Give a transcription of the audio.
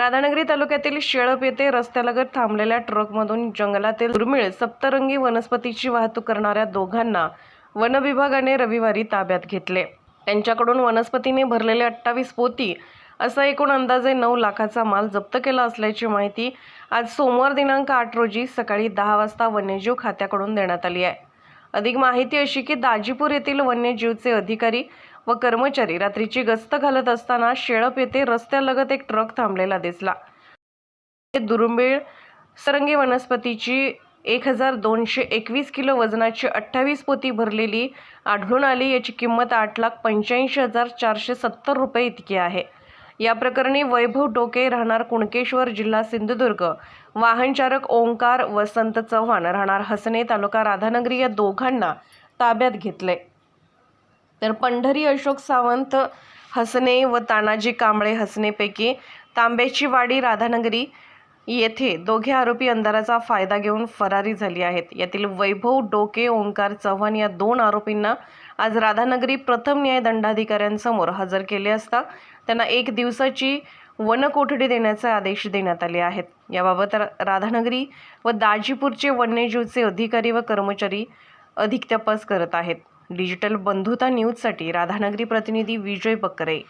राधानगरी तालुक्यातील शेळप येथे रस्त्यालगत थांबलेल्या ट्रकमधून जंगलातील दुर्मिळ सप्तरंगी वनस्पतीची वाहतूक करणाऱ्या दोघांना वन विभागाने रविवारी ताब्यात घेतले. त्यांच्याकडून वनस्पतीने भरलेले अठ्ठावीस पोती असा एकूण अंदाजे नऊ लाखाचा माल जप्त केला असल्याची माहिती आज सोमवार दिनांक आठ रोजी सकाळी दहा वाजता वन्यजीव खात्याकडून देण्यात आली आहे. अधिक माहिती अशी की दाजीपूर येथील वन्यजीवचे अधिकारी व कर्मचारी रात्रीची गस्त घालत असताना शेळप येथे रस्त्यालगत एक ट्रक थांबलेला दिसला. दुर्मिळ सरंगी वनस्पतीची एक हजार दोनशे एकवीस किलो वजनाची अठ्ठावीस पोती भरलेली आढळून आली. याची किंमत आठ लाख पंच्याऐंशी हजार चारशे सत्तर रुपये इतकी आहे. या प्रकरणी वैभव डोके राहणार कुणकेश्वर जिल्हा सिंधुदुर्ग. वाहनचालक ओंकार वसंत चव्हाण राहणार हसने तालुका राधानगरी या दोघांना ताब्यात घेतले तर पंढरी अशोक सावंत हसने व तानाजी कांबळे हसनेपैकी तांब्याची वाडी राधानगरी येथे दोघे आरोपी अंधाराचा फायदा घेऊन फरारी झाली आहेत. यातील वैभव डोके ओंकार चव्हाण या दोन आरोपींना आज राधानगरी प्रथम न्याय दंडाधिकाऱ्यांसमोर हजर केले असता त्यांना एक दिवसाची वनकोठडी देण्याचे आदेश देण्यात आले आहेत. याबाबत रा- राधानगरी व दाजीपूरचे वन्यजीवचे अधिकारी व कर्मचारी अधिक तपास करत आहेत. डिजिटल बंधुता न्यूजसाठी राधानगरी प्रतिनिधी विजय बकरे